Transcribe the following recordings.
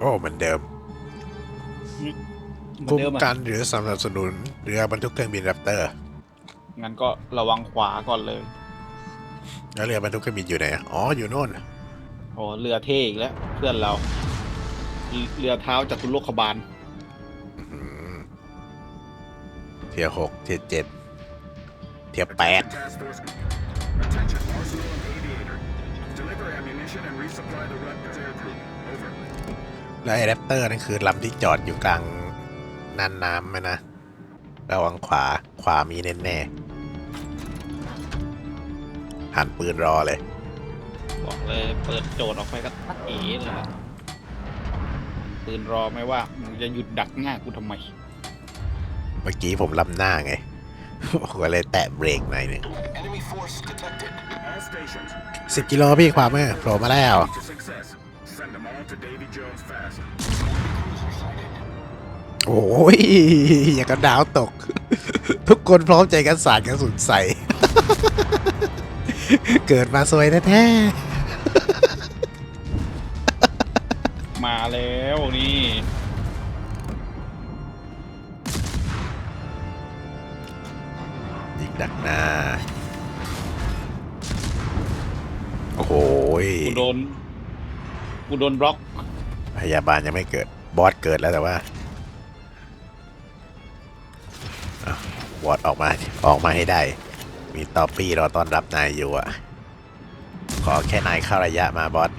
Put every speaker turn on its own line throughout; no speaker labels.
โอ้เหมือนเดิม
เหมือน
คุ้ม
เดิมอะ
กันหรือสนับสนุนเรือบรรทุกเครื่องบินแรปเตอร์
งั้นก็ระวังขวาก่อนเลย
แล้วเรือบรรทุกเครื่องบินอยู่ไหนอะอ๋ออยู่โน่น
โอ้เรือเท่อีกแล้ว เพื่อนเรา เรือเท้าจตุโลกบาล
อืมเทียร์หกเทียร์เจ็ดเทียร์แปด
Task Force. Attention, Arsenal and Aviator. Deliver ammunition and resupply the Raptors air group. Over.
แล้วไอ้แรปเตอร์นั่นคือลำที่จอดอยู่กลางน่านน้ำไหมนะ ระวังขวาขวามีแน่ๆหันปืนรอเลย
บอกเลยเปิดโจทย์ออกไปก็ตักเอ๋เลยล่ะปืนรอไม่ว่ามึงจะหยุดดักหน้ากูทำไม
เมื่อกี้ผมลำหน้าไง ผมก็เลยแตะเบรกหน่อยหนึ่ง
Enemy force detected. All stations.
สิบกิโลพี่ขวามือโผล่มาแล้ว
To
โอ้ยอย่างกับดาวตก ทุกคนพร้อมใจกันสาดกระสุนใส่ เกิดมาสวยแท้
มาแล้วนี่
ๆยิงดักหน้า โอ้โหย
กูโดน กูโดนบล็อก
พยาบาลยังไม่เกิด บอสเกิดแล้วแต่ว่าบอสออกมาออกมาให้ได้ มีตอปี้รอต้อนรับนายอยู่อะ ขอแค่นายเข้าระยะมาบอส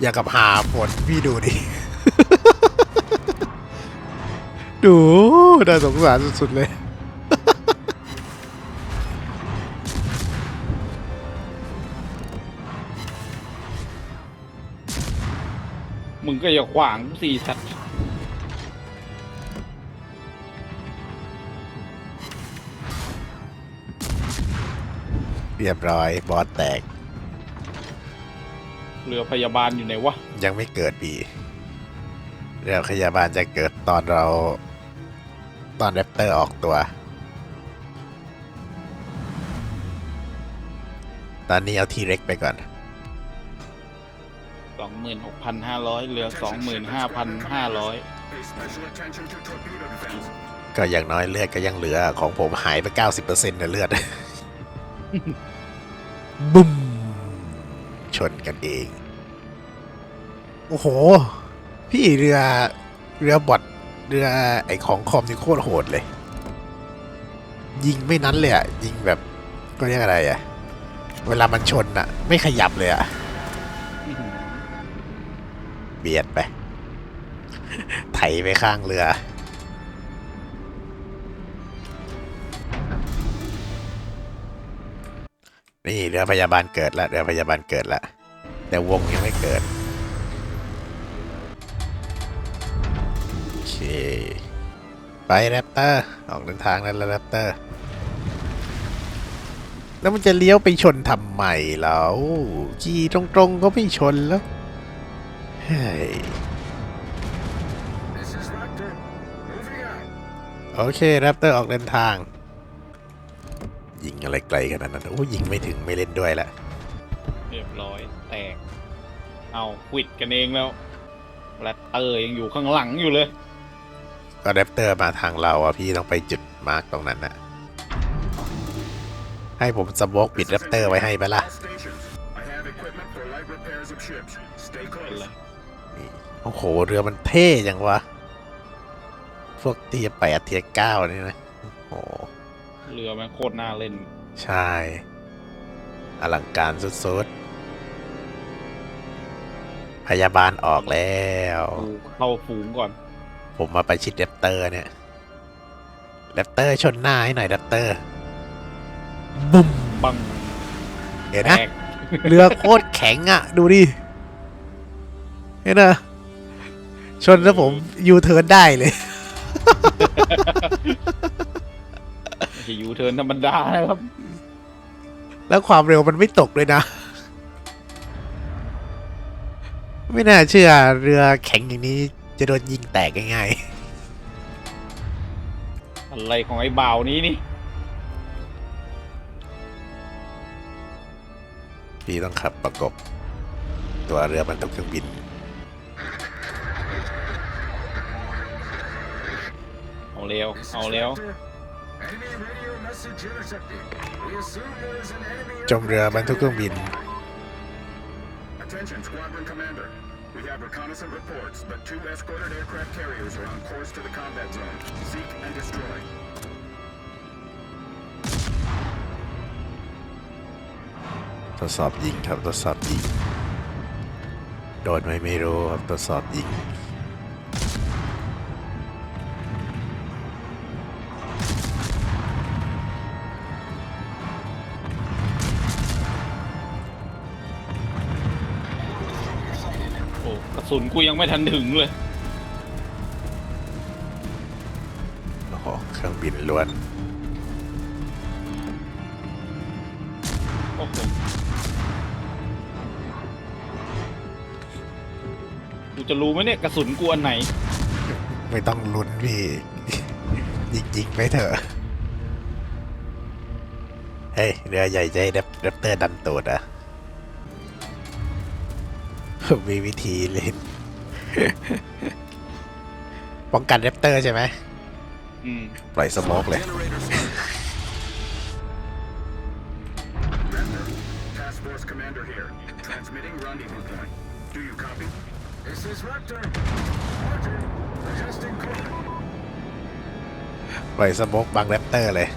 อย่ากับหาฝนพี่ดูดิ ดูน่าสงสารสุดๆเลย
มึงก็อย่าขวางกูสี่สัตว์
เรียบร้อย บอสแตก
เรือพยาบาลอยู่ไหนวะ
ยังไม่เกิดปีเรือพยาบาลจะเกิดตอนเรา ตอนแรปเตอร์ออกตัว ตอนนี้เอาทีเร็กไปก่อน
ส องหมื่นหกพันห้าร้อยเรือสองหมื่นห้าพันห้าร้อย
ก็อย่างน้อยเลือดก็ยังเหลือของผมหายไป 90%นะเลือด บุ้ม ชนกันเอง โอ้โห พี่เรือเรือบอดเรือไอของคอมนี่โคตรโหดเลย ยิงไม่นั้นเลยอะยิงแบบก็เรียกอะไรอะเวลามันชนอะไม่ขยับเลยอะ เบียดไป ไถไปข้างเรือ นี่เรือพยาบาลเกิดล้วเรือพยาบาลเกิดล้วแต่วงยังไม่เกิดโอเคไปแรปเตอร์ออกเดินทางแล้วแรปเตอร์แล้วมันจะเลี้ยวไปชนทำไมแล้วขี่ตรงๆก็ไม่ชนแล้ว เฮ้ย
This is Raptor. Moving out.
โอเคแรปเตอร์ออกเดินทาง ยิงอะไรไกลขนาดนั้นโอ้ยิงไม่ถึงไม่เล่นด้วยละ
เรียบร้อยแตก เอาควิดกันเองแล้วแรปเตอร์ยังอยู่ข้างหลังอยู่เลย
ก็แรปเตอร์มาทางเราอะพี่ต้องไปจุดมาร์กตรงนั้นน่ะให้ผมสโมกปิดแรปเตอร์ไว้ให้ปะล่ะ
All stations. I have equipment for light repairs of ships.
โอ้โห เรือมันเท่จังวะ พวกเทียแปดเทียเก้านี่นะโอ้โห
เรือมันโคตรน่าเล่น
ใช่ อลังการสุดๆ พยาบาลออกแล้ว
กูเข้าฝูงก่อน
ผมมาประชิดแรปเตอร์เนี่ยแรปเตอร์ชนหน้าให้หน่อยแรปเตอร์ บุ้ม
บัง
เห็น
แต
นะ
ก
เรือโคตรแข็งอะ ดูดิ เห็นนะ ชนแล้วผมยูเทิร์นได้เลย
ไม่ใช่ยูเทิร์นธรรมดานะครับ
แล้วความเร็วมันไม่ตกเลยนะ ไม่น่าเชื่อเรือแข็งอย่างนี้จะโดนยิงแตกง่าย
อะไรของไอ้บ่าวนี้นี่
พี่ต้องขับประกบ ตัวเรือบรรทุกเครื่องบิน
เอาเร็ว
This is
เอาเร็ว
Raptor. Enemy radio message intercepted. We assume there is an enemy.
จมเรือบรรทุกเครื่องบิน
Attention, Squadron Commander. We have reconnaissance reports, but two escorted aircraft carriers are on course to the combat zone. Seek and destroy.
ทดสอบยิงครับทดสอบยิง โดนไหมไม่รู้ครับทดสอบยิง
สุนกูยังไม่ทันถึงเลย
โอ้โหเครื่องบินล้วน
โอ้โหกูจะรู้ไหมเนี่ยกระสุนกูอันไหน
ไม่ต้องลุ้นพี่ ยิงยิงๆไปเถอะ เฮ้ยเรือใหญ่ใจแรปแรปเตอร์ดันตูดอะ มีวิธีเล่น ป้องกันแรปเตอร์ใช่ไหม
อืม
ปล่อยสโมกเลย
Raptor, Task Force Commander here. Transmitting rendezvous point. Do you copy? This is Raptor. Roger. Adjusting code.
ปล่อยสโมกบังแรปเตอร์เลย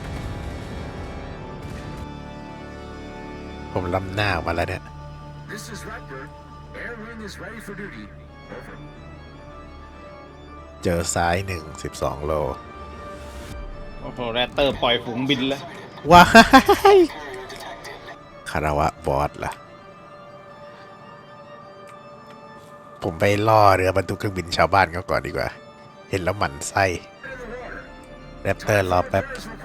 ผมล้ำหน้าออกมาแล้วเนี่ย
This is Raptor. Air wing is ready for duty. Over.
เจอซ้ายหนึ่งสิบสองโล
โอ้โหแรตเตอร์ปล่อยฝูงบินแล้ว
ว้ายคาราวะบอสล่ะ ผมไปล่อเรือบรรทุกเครื่องบินชาวบ้านเขาก่อนดีกว่า เห็นแล้วหมั่นไส้
In the water.
แรปเตอร์รอแป๊บ
Repairs required.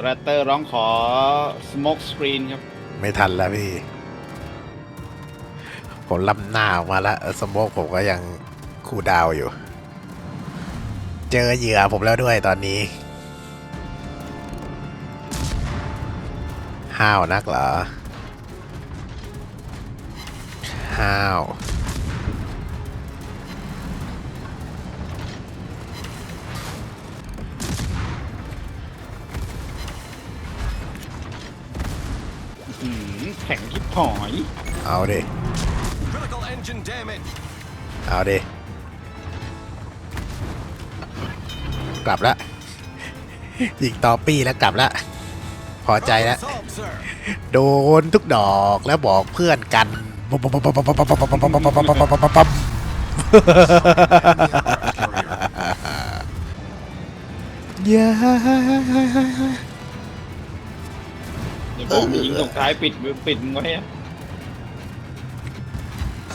แรตเตอร์ร้องขอ smoke screen ครับ
ไม่ทันแล้วพี่ ผมล้ำหน้าออกมาแล้วสโมกผมก็ยังคูลดาวอยู่ เจอเหยื่อผมแล้วด้วยตอนนี้ ห้าวนักเหรอ ห้าว
อืมแข็งทิพหอย
เอาดิ
Critical engine damage.
เอาดิ กลับแล้วยิงต่อปี้แล้วกลับแล้วพอใจแล้ว
Solved, sir.
โดนทุกดอกแล้วบอกเพื่อนกันปั๊มปั๊มปั๊มปั๊มปั๊มปั๊มปั๊มปั๊มปั๊มปั๊มปั๊มปั๊มปั๊มปั๊ มย้า
เดี๋ยวบอกยิงตรงท้ายปิดปิดมึงไว้อะ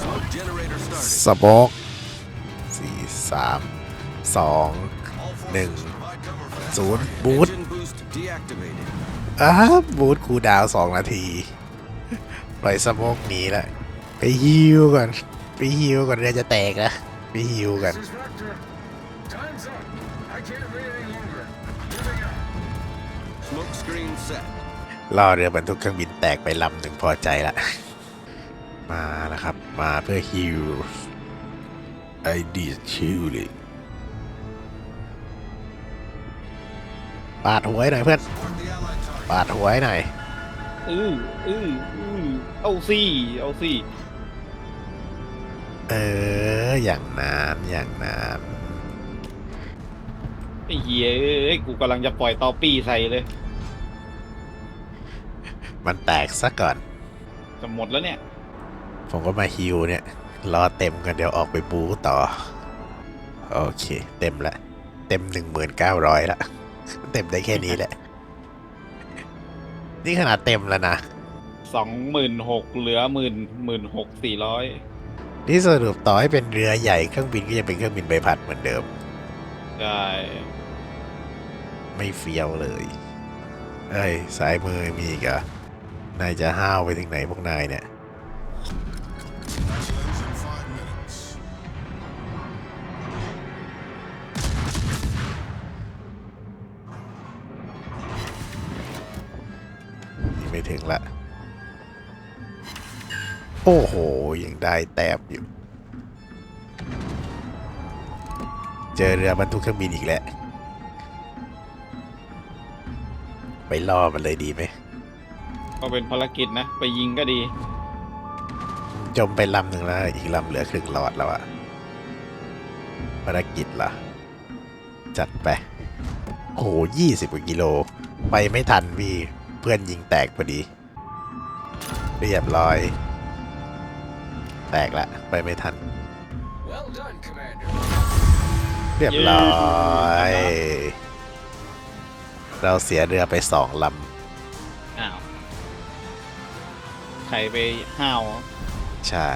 Smoke generator started.
สโมกสี่สามสอง
All forces
Neng.
provide cover for that.
ศูนย์บูท
Engine boost deactivated.
อ้าบูทคูลดาวน์สองนาทีปล่อยสโมกหนีละไปฮิวก่อนไปฮิวก่อนเรือจะแตกนะไปฮิวกัน
This
ล่อเรือบรรทุกเครื่องบินแตกไปลำหนึ่งพอใจละ มาแล้วครับ มาเพื่อฮิวไอดีชิวเลยปาดหัวให้หน่อยเพื่อน
Support the allied target.
ปาดหัวให้หน่อย
อืออืออือเอาซี่เอาซี่
เออ อย่างนานอย่างนาน
ไอ้เหี้ยเอ้ยกูกำลังจะปล่อยตอปี้ใส่เลย
มันแตกซะก่อน
จะหมดแล้วเนี่ย
ผมก็มาฮิวเนี่ย รอเต็มกันเดี๋ยวออกไปบูต่อ โอเค เต็มละ เต็มหนึ่งหมื่นเก้าร้อยละ เต็มได้แค่นี้แหละ นี่ขนาดเต็มแล้วนะ
สองหมื่นหกเหลือหมื่นหมื่นหกสี่ร้อย
นี่สรุปต่อให้เป็นเรือใหญ่เครื่องบินก็ยังเป็นเครื่องบินใบพัดเหมือนเดิม
ได้
ไม่เฟี้ยวเลย เอ้ยสายมือมีอีกเหรอะ นายจะห้าวไปถึงไหนพวกนายเนี่ย
ไม่
ถึงละ โอ้โห ยังได้แตบอยู่ เจอเรือบรรทุกเครื่องบินอีกแล้วไปล่อมันเลยดีไหม
ก็เป็นภารกิจนะ ไปยิงก็ดี
จมไปลำหนึ่งแล้ว อีกลำเหลือครึ่งหลอดแล้วอะภารกิจล่ะ จัดไปโอ้โหยี่สิบกว่ากิโล ไปไม่ทันพี่ เพื่อนยิงแตกพอดี เรียบร้อย แตกละ ไปไม่ทัน
Well done, Commander.
เรียบร้อย
เย้
เราเสียเรือไปสองล
อ้ ใครไปห้าว
ใช่